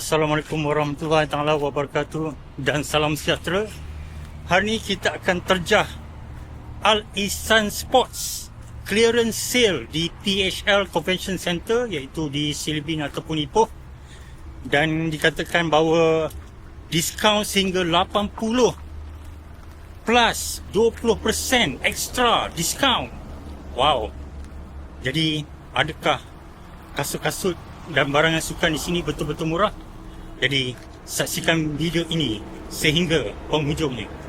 Assalamualaikum warahmatullahi taala wabarakatuh dan salam sejahtera. Hari ini kita akan terjah Al Ihsan Sports clearance sale di PHL Convention Center iaitu di Silibin ataupun Ipoh dan dikatakan bahawa diskaun sehingga 80 plus 20% extra diskaun. Wow. Jadi adakah kasut-kasut dan barangan sukan di sini betul-betul murah? Jadi saksikan video ini sehingga penghujungnya.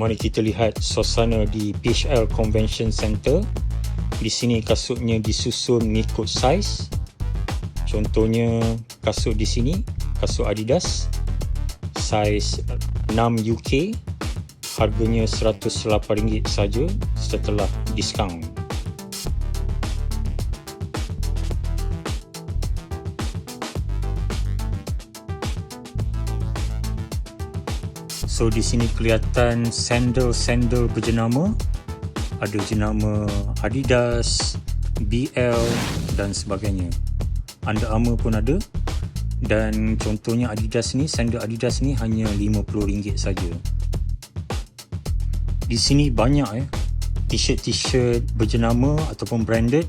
Mari kita lihat suasana di PHL Convention Center. Di sini kasutnya disusun mengikut saiz. Contohnya kasut di sini, kasut Adidas saiz 6 UK harganya RM108 saja setelah diskaun. So di sini kelihatan sandal-sandal berjenama ada jenama Adidas, BL dan sebagainya. Under Armour pun ada dan contohnya Adidas ni, sandal Adidas ni hanya RM50 saja. Di sini banyak eh t-shirt t-shirt berjenama ataupun branded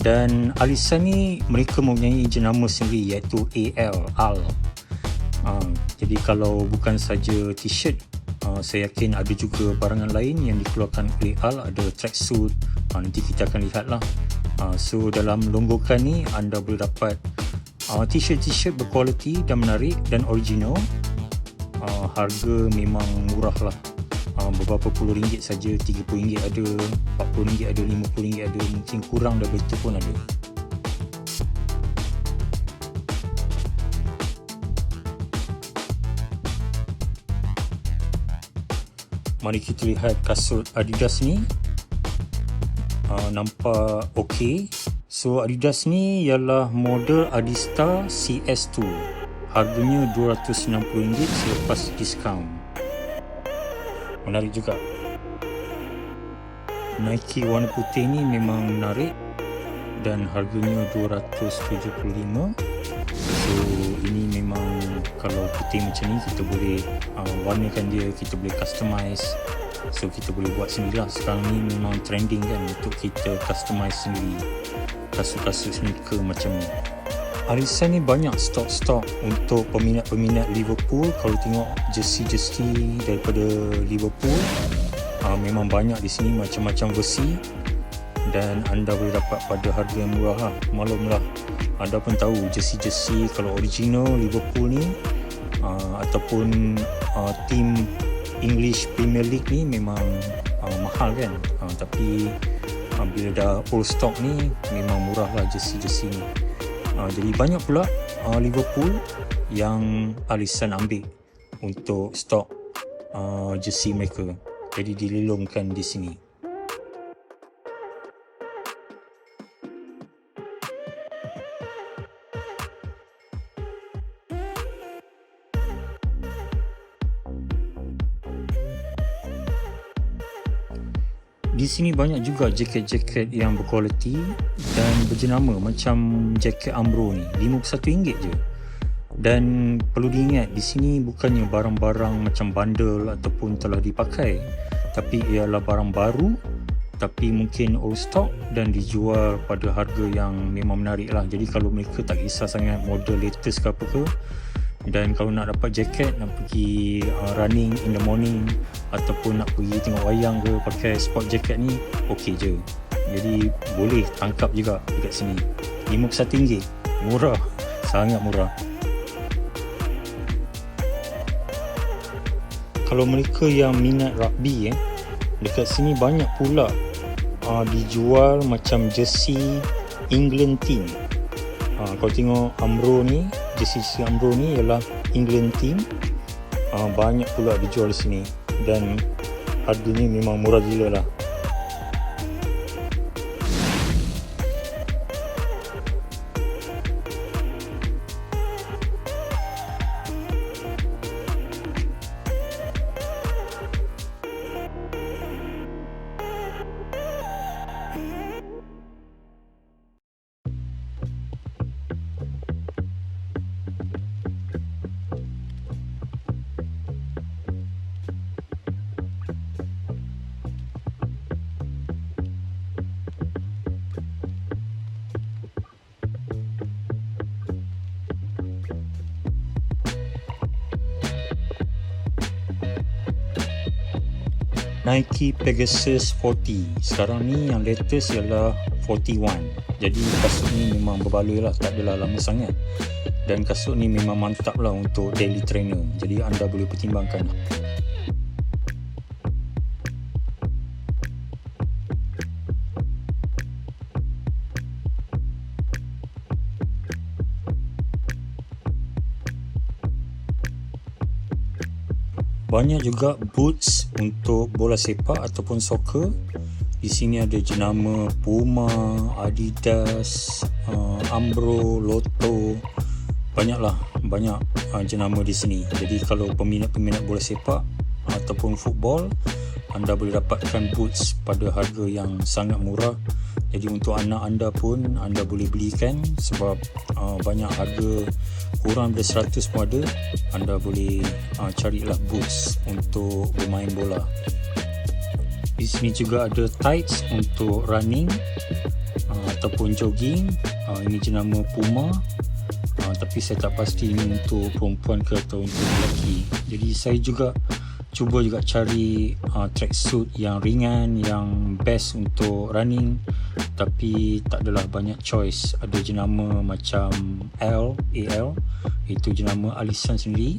dan Alisan ni mereka mempunyai jenama sendiri iaitu AL, AL. Uh, jadi kalau bukan saja t-shirt, uh, saya yakin ada juga barangan lain yang dikeluarkan oleh Al, ada tracksuit, uh, nanti kita akan lihat lah. Uh, so dalam longgokan ni anda boleh dapat uh, t-shirt t-shirt berkualiti dan menarik dan original. Uh, harga memang murah lah. Uh, beberapa puluh ringgit saja, 30 ringgit ada, 40 ringgit ada, 50 ringgit ada, mungkin kurang daripada itu pun ada. Mari kita lihat kasut Adidas ni. Uh, nampak okey. So Adidas ni ialah model Adistar CS2. Harganya RM260 selepas diskaun. Menarik juga. Nike warna putih ni memang menarik dan harganya RM275. So putih macam ni kita boleh uh, warnakan dia kita boleh customize so kita boleh buat sendiri lah. Sekarang ni memang trending kan untuk kita customize sendiri. Kasut-kasut sneaker macam ni. Arisan ni banyak stok-stok untuk peminat-peminat Liverpool. Kalau tengok jersey-jersey daripada Liverpool uh, memang banyak di sini macam-macam versi. Dan anda boleh dapat pada harga yang murah lah. Maklumlah anda pun tahu jersey-jersey kalau original Liverpool ni uh, ataupun uh, team English Premier League ni memang uh, mahal kan? Uh, tapi uh, bila dah old stock ni memang murah lah jersey-jersey ni. Uh, jadi banyak pula uh, Liverpool yang Alisson ambil untuk stok uh, jersey mereka. Jadi dililungkan di sini Di sini banyak juga jaket-jaket yang berkualiti dan berjenama macam jaket Ambro ni RM51 je. Dan perlu diingat di sini bukannya barang-barang macam bundle ataupun telah dipakai tapi ialah barang baru tapi mungkin old stock dan dijual pada harga yang memang menarik lah. Jadi kalau mereka tak kisah sangat model latest ke apa ke dan kalau nak dapat jaket nak pergi uh, running in the morning ataupun nak pergi tengok wayang ke pakai sport jacket ni okey je. Jadi boleh tangkap juga dekat sini. RM51 murah. Sangat murah. Kalau mereka yang minat rugby eh dekat sini banyak pula uh, dijual macam jersey England team. Uh, kalau tengok Amro ni jersey Ambro ni ialah England team. Uh, banyak pula dijual di sini. Dan harganya memang murah gila lah Nike Pegasus 40 sekarang ni yang latest ialah 41 jadi kasut ni memang berbaloi lah. Tak adalah lama sangat. Dan kasut ni memang mantap lah untuk daily trainer. Jadi anda boleh pertimbangkan banyak juga boots untuk bola sepak ataupun soccer. Di sini ada jenama Puma, Adidas, uh, Ambro, Lotto. Banyaklah banyak uh, jenama di sini. Jadi kalau peminat-peminat bola sepak ataupun football anda boleh dapatkan boots pada harga yang sangat murah jadi untuk anak anda pun anda boleh belikan sebab uh, banyak harga kurang dari 100 pun ada. Anda boleh uh, carilah boots untuk bermain bola. Di sini juga ada tights untuk running uh, ataupun jogging. Uh, ini jenama Puma. Uh, tapi saya tak pasti ini untuk perempuan ke atau untuk lelaki. Jadi saya juga cuba juga cari uh, tracksuit yang ringan yang best untuk running. Tapi tak adalah banyak choice. Ada jenama macam L AL itu jenama Alisan sendiri.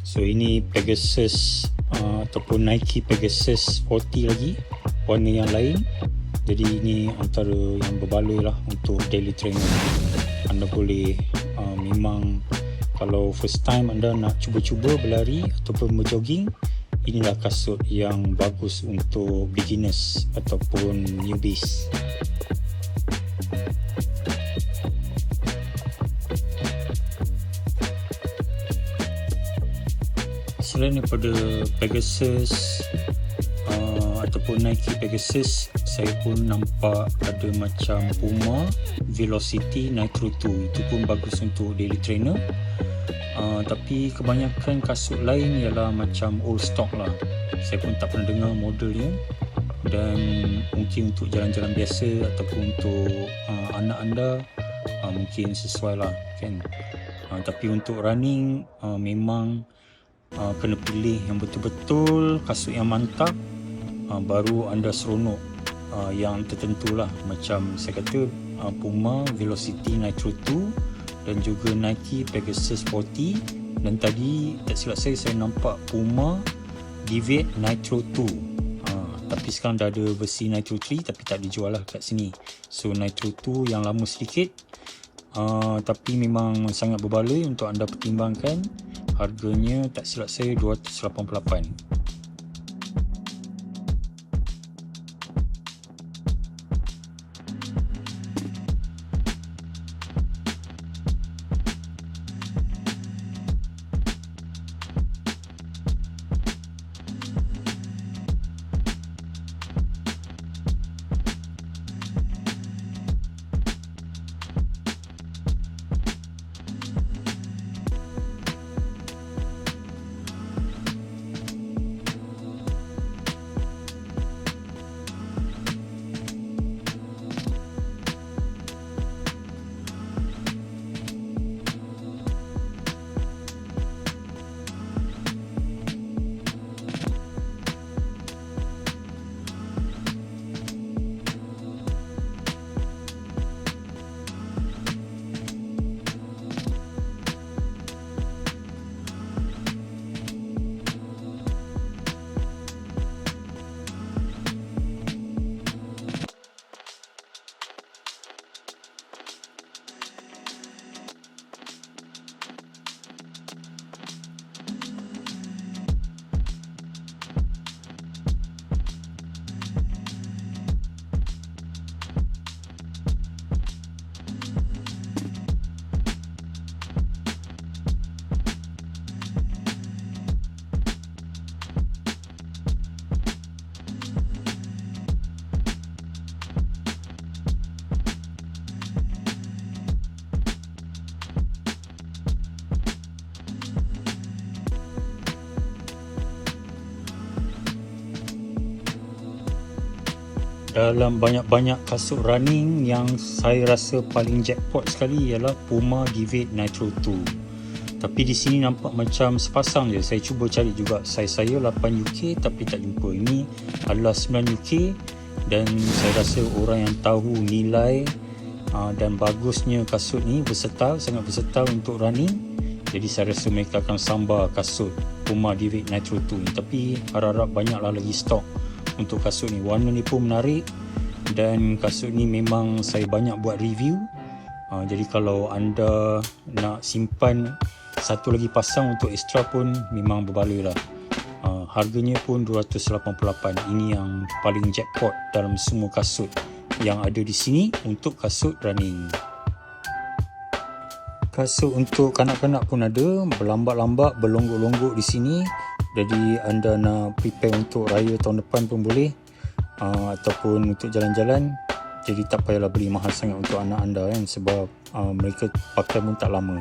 So ini Pegasus uh, ataupun Nike Pegasus 40 lagi. Warna yang lain. Jadi ini antara yang berbaloi lah untuk daily training. Anda boleh uh, memang kalau first time anda nak cuba-cuba berlari ataupun berjogging inilah kasut yang bagus untuk beginners ataupun newbies. Selain daripada Pegasus uh, ataupun Nike Pegasus saya pun nampak ada macam Puma Velocity Nitro 2 itu pun bagus untuk daily trainer uh, tapi kebanyakan kasut lain ialah macam old stock lah. Saya pun tak pernah dengar modelnya dan mungkin untuk jalan-jalan biasa ataupun untuk uh, anak anda uh, mungkin sesuai lah kan? Uh, tapi untuk running uh, memang uh, kena pilih yang betul-betul kasut yang mantap uh, baru anda seronok uh, yang tertentu lah. Macam saya kata uh, Puma Velocity Nitro 2 dan juga Nike Pegasus 40 dan tadi tak silap saya saya nampak Puma Divate Nitro 2 ha, tapi sekarang dah ada versi Nitro 3 tapi tak dijual lah kat sini. So Nitro 2 yang lama sedikit. Uh, tapi memang sangat berbaloi untuk anda pertimbangkan. Harganya tak silap saya 288 dalam banyak-banyak kasut running yang saya rasa paling jackpot sekali ialah Puma Give It Nitro 2 Tapi di sini nampak macam sepasang je. Saya cuba cari juga saiz saya 8 UK tapi tak jumpa. Ini adalah 9 UK dan saya rasa orang yang tahu nilai uh, dan bagusnya kasut ni versatile, sangat versatile untuk running. Jadi saya rasa mereka akan sambar kasut Puma Divik Nitro 2 ni. Tapi harap-harap banyaklah lagi stok untuk kasut ni. Warna ni pun menarik dan kasut ni memang saya banyak buat review. Uh, jadi kalau anda nak simpan satu lagi pasang untuk extra pun memang berbaloi lah uh, harganya pun 288 ini yang paling jackpot dalam semua kasut yang ada di sini untuk kasut running kasut untuk kanak-kanak pun ada berlambak-lambak berlonggok-longgok di sini jadi anda nak prepare untuk raya tahun depan pun boleh uh, ataupun untuk jalan-jalan jadi tak payahlah beli mahal sangat untuk anak anda kan sebab uh, mereka pakai pun tak lama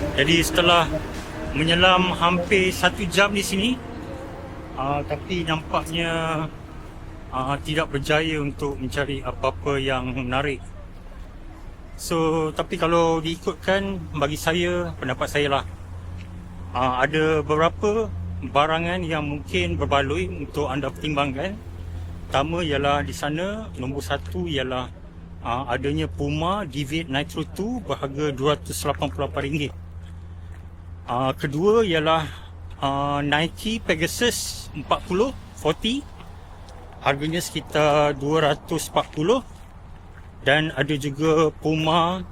Jadi setelah menyelam hampir satu jam di sini, uh, tapi nampaknya uh, tidak berjaya untuk mencari apa-apa yang menarik. So, tapi kalau diikutkan bagi saya, pendapat saya lah, uh, ada beberapa barangan yang mungkin berbaloi untuk anda pertimbangkan. Pertama ialah di sana, nombor satu ialah uh, adanya Puma Deviate Nitro 2 berharga RM288. Uh, kedua ialah uh, Nike Pegasus 40 40 harganya sekitar 240 dan ada juga Puma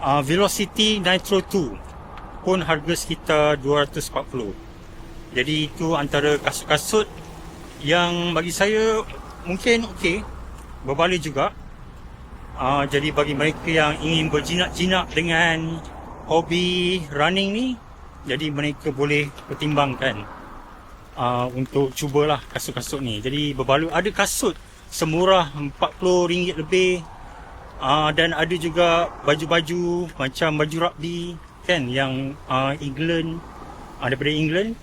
uh, Velocity Nitro 2 pun harga sekitar 240 jadi itu antara kasut-kasut yang bagi saya mungkin okey berbalik juga. Uh, jadi bagi mereka yang ingin berjinak-jinak dengan hobi running ni jadi mereka boleh pertimbangkan uh, untuk cubalah kasut-kasut ni. Jadi berbaloi ada kasut semurah RM40 lebih. Uh, dan ada juga baju-baju macam baju rugby kan yang uh, England uh, daripada England.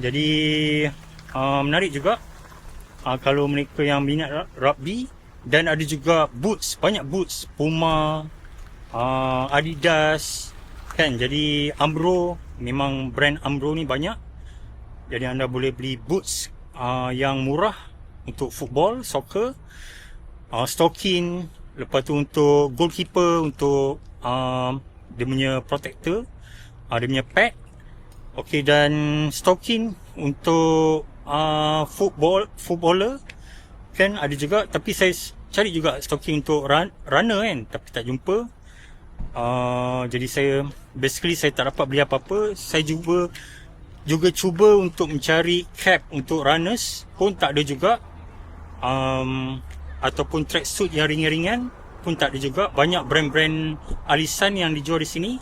Jadi uh, menarik juga uh, kalau mereka yang minat rugby. Dan ada juga boots banyak boots. Puma uh, Adidas kan. Jadi Umbro memang brand Umbro ni banyak. Jadi anda boleh beli boots uh, yang murah untuk football soccer uh, stocking lepas tu untuk goalkeeper untuk uh, dia punya protector uh, dia punya pad. Okey dan stocking untuk uh, football footballer kan ada juga. Tapi saya cari juga stocking untuk run, runner kan tapi tak jumpa Uh, jadi saya basically saya tak dapat beli apa-apa. Saya juga juga cuba untuk mencari cap untuk runners pun tak ada juga. Um, ataupun tracksuit yang ringan-ringan pun tak ada juga. Banyak brand-brand alisan yang dijual di sini.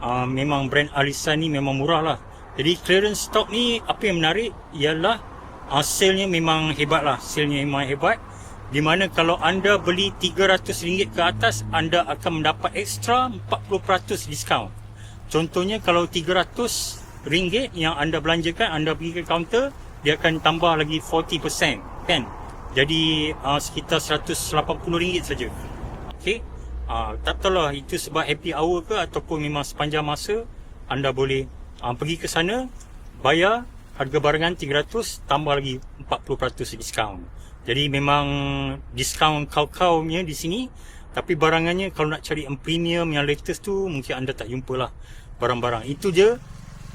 Uh, memang brand alisan ni memang murah lah. Jadi clearance stock ni apa yang menarik ialah uh, sale-nya memang hebat lah. Sale-nya memang hebat di mana kalau anda beli RM300 ke atas anda akan mendapat ekstra 40% diskaun. Contohnya kalau RM300 yang anda belanjakan anda pergi ke kaunter dia akan tambah lagi 40% kan. Jadi uh, sekitar RM180 saja. Okey. Uh, tak tahu lah itu sebab happy hour ke ataupun memang sepanjang masa anda boleh uh, pergi ke sana bayar harga barangan 300 tambah lagi 40% diskaun. Jadi memang diskaun kau-kaunya di sini tapi barangannya kalau nak cari yang premium yang latest tu mungkin anda tak jumpa lah barang-barang. Itu je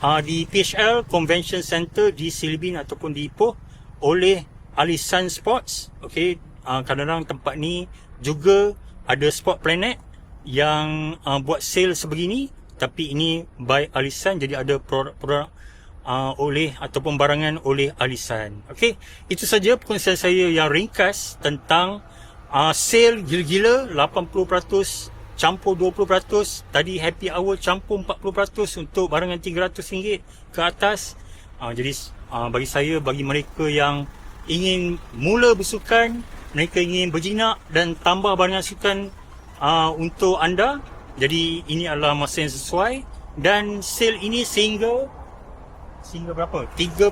uh, di PHL Convention Center di Silibin ataupun di Ipoh oleh Alisan Sports. Okay, uh, kadang-kadang tempat ni juga ada Sport Planet yang uh, buat sale sebegini tapi ini by Alisan jadi ada produk-produk uh, oleh ataupun barangan oleh Alisan. Okey, itu saja perkongsian saya yang ringkas tentang uh, sale gila-gila 80% campur 20%, tadi happy hour campur 40% untuk barangan RM300 ke atas. Uh, jadi uh, bagi saya bagi mereka yang ingin mula bersukan, mereka ingin berjinak dan tambah barangan sukan uh, untuk anda. Jadi ini adalah masa yang sesuai dan sale ini sehingga sehingga berapa? 30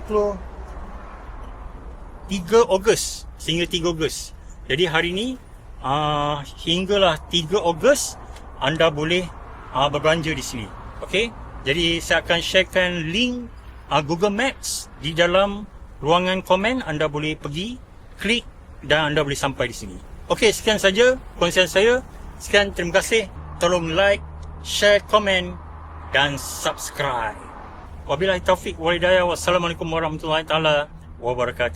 3 Ogos sehingga 3 Ogos. Jadi hari ni uh, hinggalah 3 Ogos anda boleh uh, berbelanja di sini. Okey? Jadi saya akan sharekan link uh, Google Maps di dalam ruangan komen anda boleh pergi klik dan anda boleh sampai di sini. Okey, sekian saja konsen saya. Sekian terima kasih. Tolong like, share, komen dan subscribe. Wabillahi taufik walhidayah. Wassalamualaikum warahmatullahi taala wabarakatuh.